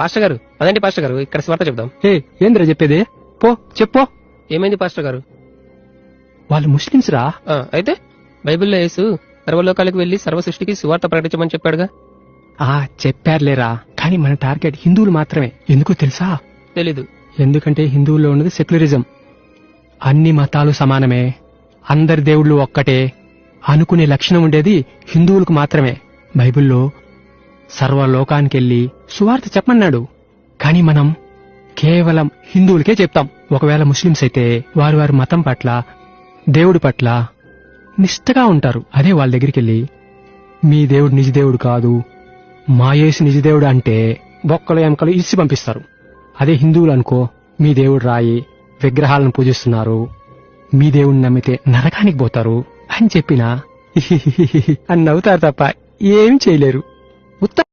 Pastor గారు అదేంటి pastor గారు ఇక్కడ స్వార్థ చెప్దాం. ఏ ఏంద్రా చెప్పేది? పో చెప్పో. ఏమైంది పాస్టర్ గారు? వాళ్ళు ముస్లిమ్స్ రా ఆ, అయితే బైబిల్లో యేసు సర్వలోకాలకు వెళ్ళి సర్వ సృష్టికి సువార్త ప్రకటించమని చెప్పాడుగా. ఆ చెప్పారులేరా. కానీ మన టార్గెట్ హిందువులు మాత్రమే. ఎందుకో తెలుసా? తెలీదు. ఎందుకంటే హిందువుల్లో ఉన్నది సెక్యులరిజం. అన్ని మతాలు సమానమే. అందరి దేవుళ్ళు ఒక్కటే. అనుకునే లక్షణం ఉండేది హిందువులకు మాత్రమే. బైబిల్లో సర్వలోకానికెళ్ళి సువార్త చెప్పమన్నాడు. కానీ మనం కేవలం హిందువులకే చెప్తాం. ఒకవేళ ముస్లిమ్స్ అయితే వారు వారి మతం పట్ల దేవుడి పట్ల నిష్ఠగా ఉంటారు. అదే వాళ్ళ దగ్గరికి వెళ్ళి మీ దేవుడు నిజదేవుడు కాదు మాయేసి నిజదేవుడు అంటే బొక్కలు ఎముకలు ఇచ్చి పంపిస్తారు. అదే హిందువులు అనుకో మీ దేవుడు రాయి విగ్రహాలను పూజిస్తున్నారు మీ దేవుడిని నమ్మితే నరకానికి పోతారు అని చెప్పినా అని నవ్వుతారు తప్ప ఏం చేయలేరు. முத்த